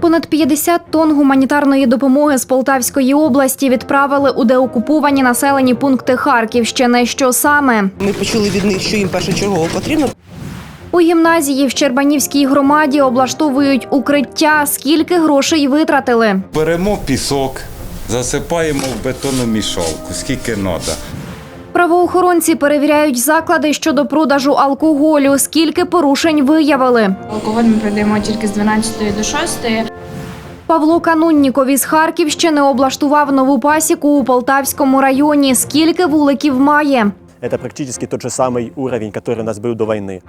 Понад 50 тонн гуманітарної допомоги з Полтавської області відправили у деокуповані населені пункти Харківщини. Що саме Ми почули від них, що їм першочергово потрібно. у гімназії в Щербанівській громаді облаштовують укриття. Скільки грошей витратили? Беремо пісок, засипаємо в бетонну мішалку, скільки треба. Правоохоронці перевіряють заклади щодо продажу алкоголю. Скільки порушень виявили? Алкоголь ми продаємо тільки з 12 до 6. Павло Канунніков із Харківщини облаштував нову пасіку у Полтавському районі. Скільки вуликів має? Это практически тот же самый уровень, который у нас был до войны.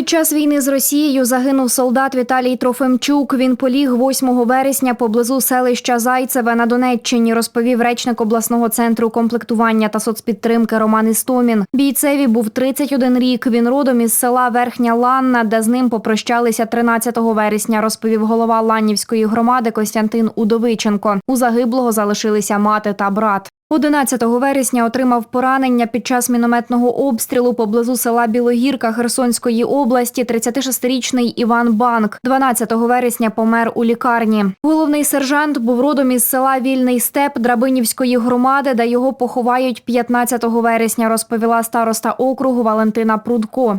Під час війни з Росією загинув солдат Віталій Трофимчук. Він поліг 8 вересня поблизу селища Зайцеве на Донеччині, розповів речник обласного центру комплектування та соцпідтримки Роман Істомін. Бійцеві був 31 рік. Він родом із села Верхня Ланна, де з ним попрощалися 13 вересня, розповів голова Ланнівської громади Костянтин Удовиченко. У загиблого залишилися мати та брат. 11 вересня отримав поранення під час мінометного обстрілу поблизу села Білогірка Херсонської області 36-річний Іван Банк. 12 вересня помер у лікарні. Головний сержант був родом із села Вільний Степ Драбинівської громади, де його поховають 15 вересня, розповіла староста округу Валентина Прудко.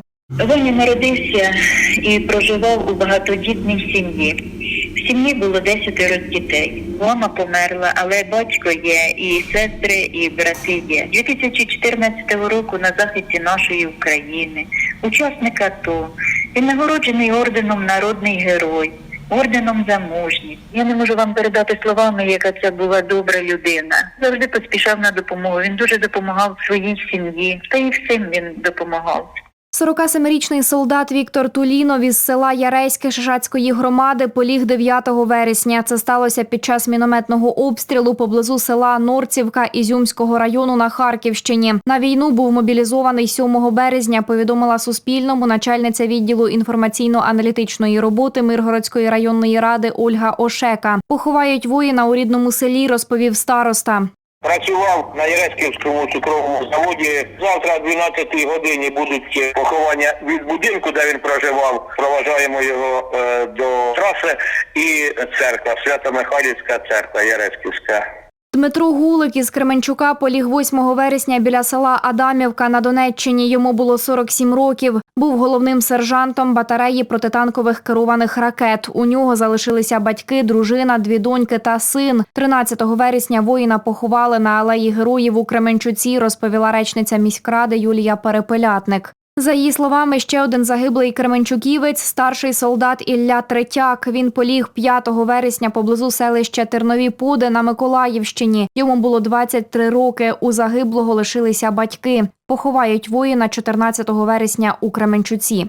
Ваня народився і проживав у багатодітній сім'ї. В сім'ї було 10 дітей. Мама померла, але батько є, і сестри, і брати є. 2014 року на захисті нашої України, учасник АТО. Він нагороджений орденом Народний герой. Орденом за мужність. Я не можу вам передати словами, яка це була добра людина. Завжди поспішав на допомогу. Він дуже допомагав своїй сім'ї, та і всім він допомагав. 47-річний солдат Віктор Тулінов із села Яреське Шишацької громади поліг 9 вересня. Це сталося під час мінометного обстрілу поблизу села Норцівка Ізюмського району на Харківщині. На війну був мобілізований 7 березня. Повідомила Суспільному начальниця відділу інформаційно-аналітичної роботи Миргородської районної ради Ольга Ошека. Поховають воїна у рідному селі, розповів староста. Працював на Єрецьківському цукровому заводі. Завтра о 12 годині будуть поховання від будинку, де він проживав. Проважаємо його е, до траси і церква, Свято-Михайлівська церква Єрецьківська. Дмитро Гулик із Кременчука поліг 8 вересня біля села Адамівка на Донеччині. Йому було 47 років. Був головним сержантом батареї протитанкових керованих ракет. У нього залишилися батьки, дружина, дві доньки та син. 13 вересня воїна поховали на алеї героїв у Кременчуці, розповіла речниця міськради Юлія Перепелятник. За її словами, ще один загиблий Кременчуківець, старший солдат Ілля Третяк. Він поліг 5 вересня поблизу селища Тернові Пуди на Миколаївщині. Йому було 23 роки. У загиблого лишилися батьки. Поховають воїна 14 вересня у Кременчуці.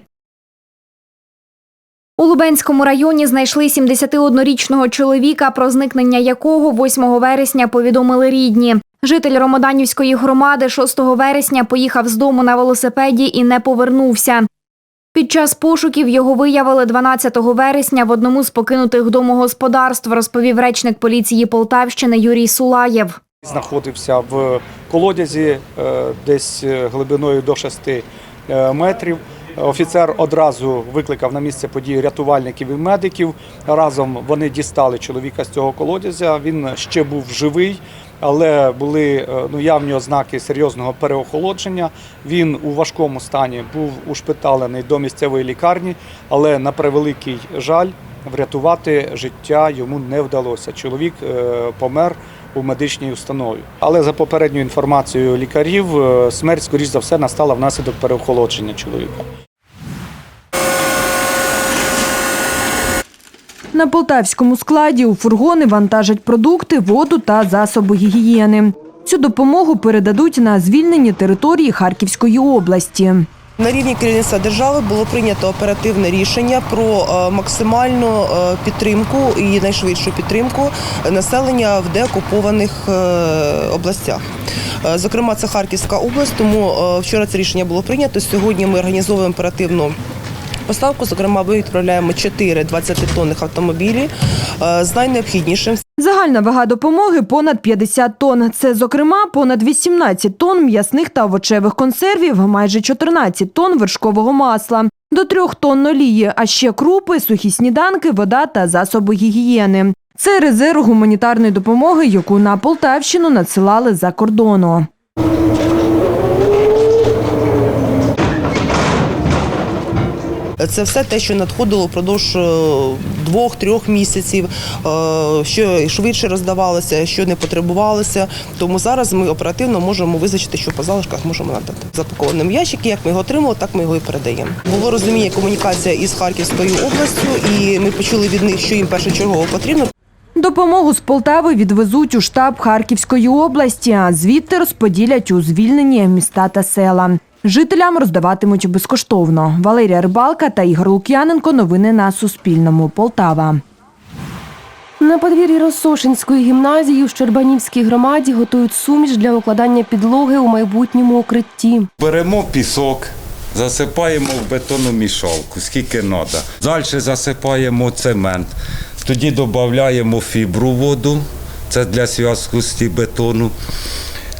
У Лубенському районі знайшли 71-річного чоловіка, про зникнення якого 8 вересня повідомили рідні. Житель Ромоданівської громади 6 вересня поїхав з дому на велосипеді і не повернувся. Під час пошуків його виявили 12 вересня в одному з покинутих домогосподарств, розповів речник поліції Полтавщини Юрій Сулаєв. знаходився в колодязі е, десь е, глибиною до 6 е, метрів. Офіцер одразу викликав на місце події рятувальників і медиків. Разом вони дістали чоловіка з цього колодязя. Він ще був живий, але були е, ну, явні ознаки серйозного переохолодження. Він у важкому стані був ушпиталений до місцевої лікарні, але на превеликий жаль врятувати життя йому не вдалося. Чоловік е, помер у медичній установі. Але за попередньою інформацією лікарів, е, смерть, скоріш за все, настала внаслідок переохолодження чоловіка. На полтавському складі у фургони вантажать продукти, воду та засоби гігієни. Цю допомогу передадуть на звільнені території Харківської області. На рівні керівництва держави було прийнято оперативне рішення про е, максимальну е, підтримку і найшвидшу підтримку населення в деокупованих е, областях. Зокрема, це Харківська область, тому вчора це рішення було прийнято. Сьогодні ми організовуємо оперативну поставку. Зокрема, ми відправляємо 4 20-тонних автомобілі е, з найнеобхіднішим. Загальна вага допомоги понад 50 тонн. Це, зокрема, понад 18 тонн м'ясних та овочевих консервів, майже 14 тонн вершкового масла, до 3 тонн олії, а ще крупи, сухі сніданки, вода та засоби гігієни. Це резерв гуманітарної допомоги, яку на Полтавщину надсилали за кордону. Це все те, що надходило впродовж е, двох-трьох місяців, е, що швидше роздавалося, що не потребувалося. Тому зараз ми оперативно можемо визначити, що по залишках можемо надати. Запакованим ящики, як ми його отримали, так ми його і передаємо. Було розуміння комунікація із Харківською областю, і ми почули від них, що їм першочергово потрібно. Допомогу з Полтави відвезуть у штаб Харківської області, а звідти розподілять у звільнені міста та села. Жителям роздаватимуть безкоштовно. Валерія Рибалка та Ігор Лук'яненко. Новини на Суспільному. Полтава. На подвір'ї Росошинської гімназії у Щербанівській громаді готують суміш для укладання підлоги у майбутньому укритті. Беремо пісок, засипаємо в бетонну мішалку, скільки треба. Далі засипаємо цемент. Тоді додаємо фібру воду, це для зв'язкості бетону.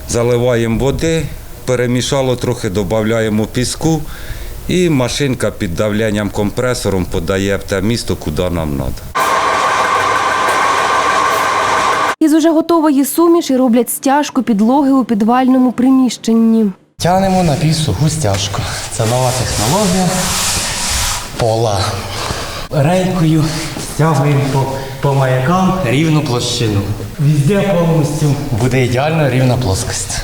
Заливаємо води, перемішало трохи, додаємо піску. І машинка під давленням компресором подає в те місто, куди нам треба. Із уже готової суміші роблять стяжку підлоги у підвальному приміщенні. Тянемо на півсуху стяжку. Це нова технологія пола. Рейкою стягуємо по, по маякам рівну площину. Везде повністю буде ідеально рівна плоскость.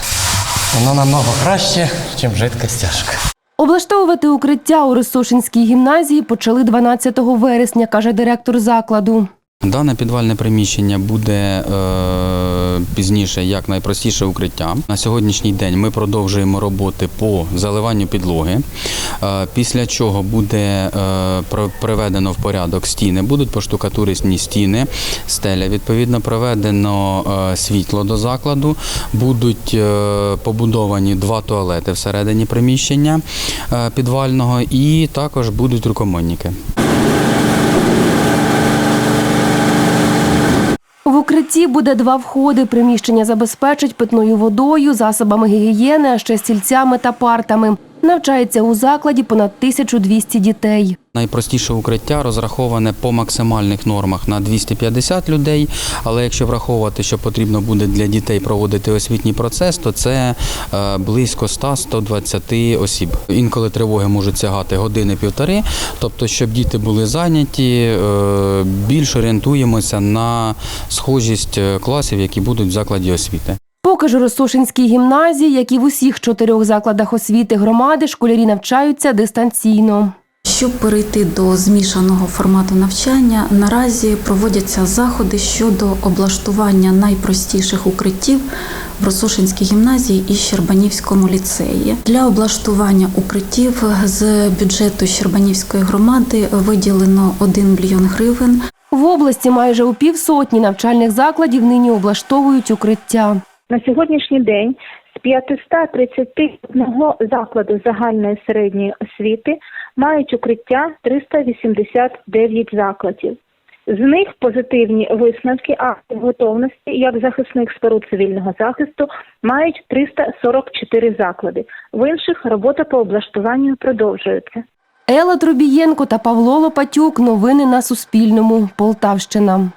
Воно намного краще, ніж жидка стяжка. Облаштовувати укриття у Росошинській гімназії почали 12 вересня, каже директор закладу. Дане підвальне приміщення буде е, пізніше як найпростіше укриття. На сьогоднішній день ми продовжуємо роботи по заливанню підлоги. Е, після чого буде е, приведено в порядок стіни, будуть поштукатурені стіни, стеля. Відповідно, проведено е, світло до закладу, будуть е, побудовані два туалети всередині приміщення е, підвального, і також будуть рукомийники. В укритті буде два входи. Приміщення забезпечить питною водою, засобами гігієни, а ще стільцями та партами. Навчається у закладі понад 1200 дітей. Найпростіше укриття розраховане по максимальних нормах на 250 людей. Але якщо враховувати, що потрібно буде для дітей проводити освітній процес, то це е, близько 100-120 осіб. Інколи тривоги можуть сягати години-півтори. Тобто, щоб діти були зайняті, е, більш орієнтуємося на схожість е, класів, які будуть в закладі освіти. Поки ж у Росошинській гімназії, як і в усіх чотирьох закладах освіти громади, школярі навчаються дистанційно. Щоб перейти до змішаного формату навчання, наразі проводяться заходи щодо облаштування найпростіших укриттів в Росошинській гімназії і Щербанівському ліцеї. Для облаштування укриттів з бюджету Щербанівської громади виділено 1 мільйон гривень. В області майже у півсотні навчальних закладів нині облаштовують укриття. На сьогоднішній день з 531 закладу загальної середньої освіти мають укриття 389 закладів. З них позитивні висновки актів готовності як захисних споруд цивільного захисту мають 344 заклади. В інших робота по облаштуванню продовжується. Елла Трубієнко та Павло Лопатюк. Новини на Суспільному. Полтавщина.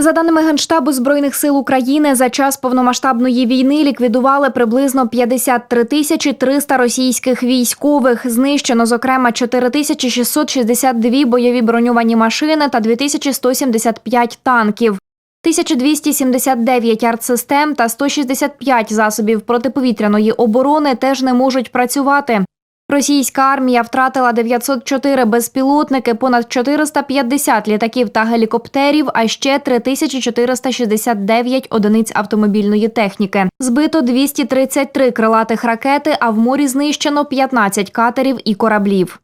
За даними Генштабу Збройних сил України, за час повномасштабної війни ліквідували приблизно 53 тисячі 300 російських військових. Знищено, зокрема, 4662 бойові броньовані машини та 2175 танків. 1279 артсистем та 165 засобів протиповітряної оборони теж не можуть працювати. Російська армія втратила 904 безпілотники, понад 450 літаків та гелікоптерів, а ще 3469 одиниць автомобільної техніки. Збито 233 крилатих ракети, а в морі знищено 15 катерів і кораблів.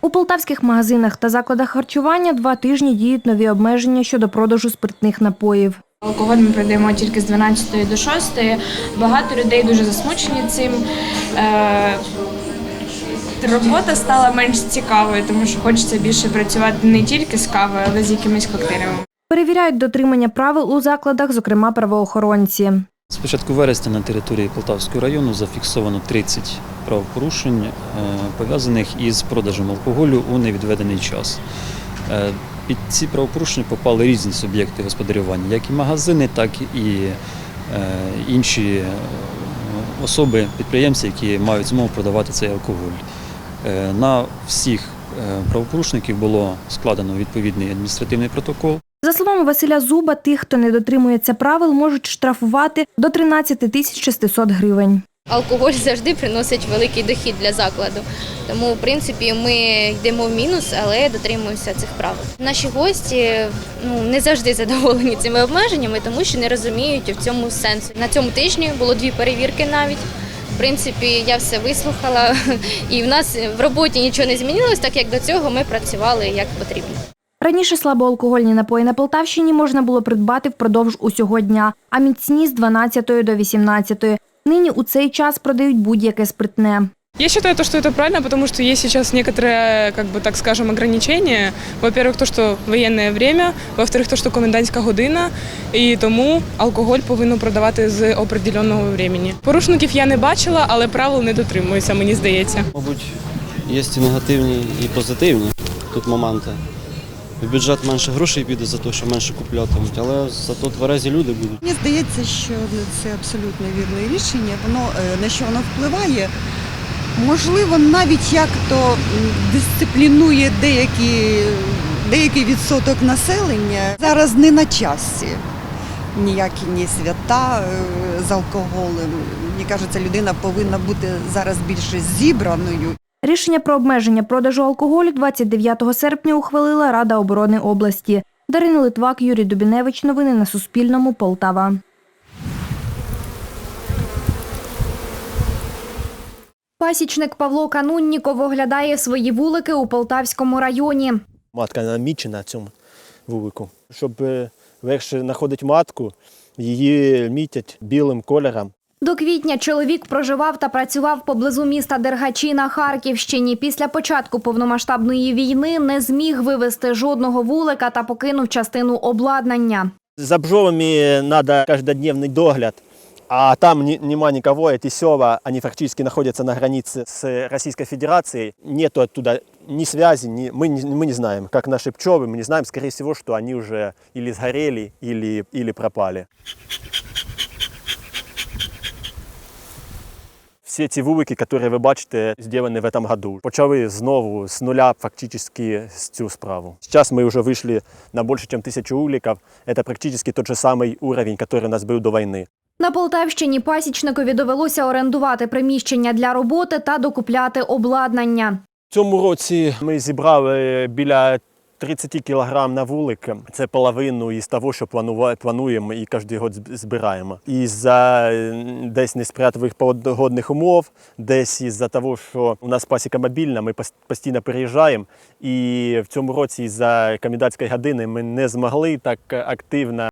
У полтавських магазинах та закладах харчування два тижні діють нові обмеження щодо продажу спиртних напоїв. Алкоголь ми продаємо тільки з 12 до 6. Багато людей дуже засмучені цим. Е, Робота стала менш цікавою, тому що хочеться більше працювати не тільки з кавою, але з якимись коктейлями. Перевіряють дотримання правил у закладах, зокрема правоохоронці. З початку вересня на території Полтавського району зафіксовано 30 правопорушень, е, пов'язаних із продажем алкоголю у невідведений час. Під ці правопорушення попали різні суб'єкти господарювання, як і магазини, так і е, інші е, особи, підприємці, які мають змогу продавати цей алкоголь. Е, На всіх правопорушників було складено відповідний адміністративний протокол. За словами Василя Зуба, тих, хто не дотримується правил, можуть штрафувати до 13 тисяч 600 гривень. Алкоголь завжди приносить великий дохід для закладу. Тому, в принципі, ми йдемо в мінус, але дотримуємося цих правил. Наші гості ну не завжди задоволені цими обмеженнями, тому що не розуміють в цьому сенсу. На цьому тижні було дві перевірки навіть. В принципі, я все вислухала, і в нас в роботі нічого не змінилось, так як до цього ми працювали як потрібно. Раніше слабоалкогольні напої на Полтавщині можна було придбати впродовж усього дня, а міцні з 12 до 18. Нині у цей час продають будь-яке спиртне. Я считаю, то, что это правильно, потому что есть сейчас некоторые, как бы так скажем, ограничения. Во-первых, то, что военное время, во-вторых, то, що комендантська година, і тому алкоголь повинно продавати з определеного времени. Порушників я не бачила, але правил не дотримуються, мені здається. Мабуть, є і негативні, і позитивні тут моменти. В бюджет менше грошей піде за те, що менше куплятимуть, але зато тверезі люди будуть. Мені здається, що ну, це абсолютно вірне рішення. Воно е, на що воно впливає? Можливо, навіть як то дисциплінує деякі, деякий відсоток населення. Зараз не на часі. Ніякі ні свята е, з алкоголем. Мені кажеться, людина повинна бути зараз більше зібраною. Рішення про обмеження продажу алкоголю 29 серпня ухвалила Рада оборони області. Дарина Литвак, Юрій Дубіневич. Новини на Суспільному. Полтава. Пасічник Павло Канунніков оглядає свої вулики у Полтавському районі. Матка намічена на цьому вулику. Щоб е, легше знаходити матку, її мітять білим кольором. До квітня чоловік проживав та працював поблизу міста Дергачі на Харківщині. Після початку повномасштабної війни не зміг вивезти жодного вулика та покинув частину обладнання. За бджолами треба кожнодневний догляд, а там ні- нема никого, эти села, они фактически находятся на границе с Российской Федерацией. Нету оттуда ни связи, ни, мы, не, мы не знаем, как наши пчелы, мы не знаем, скорее всего, что они уже или сгорели, или, или пропали. Всі ці вулики, які ви бачите, зроблені в этом году. Почали знову з нуля фактично цю справу. Зараз ми вже вийшли на більше, ніж тисячу вуликів. Це практично той же самий уровень, який у нас був до війни. На Полтавщині пасічникові довелося орендувати приміщення для роботи та докупляти обладнання. В цьому році ми зібрали біля 30 кілограм на вулик. Це половину із того, що плануємо і кожен год збираємо. І за е, десь несприятливих погодних умов, десь із-за того, що у нас пасіка мобільна, ми пос- постійно переїжджаємо. І в цьому році за комендантської години ми не змогли так активно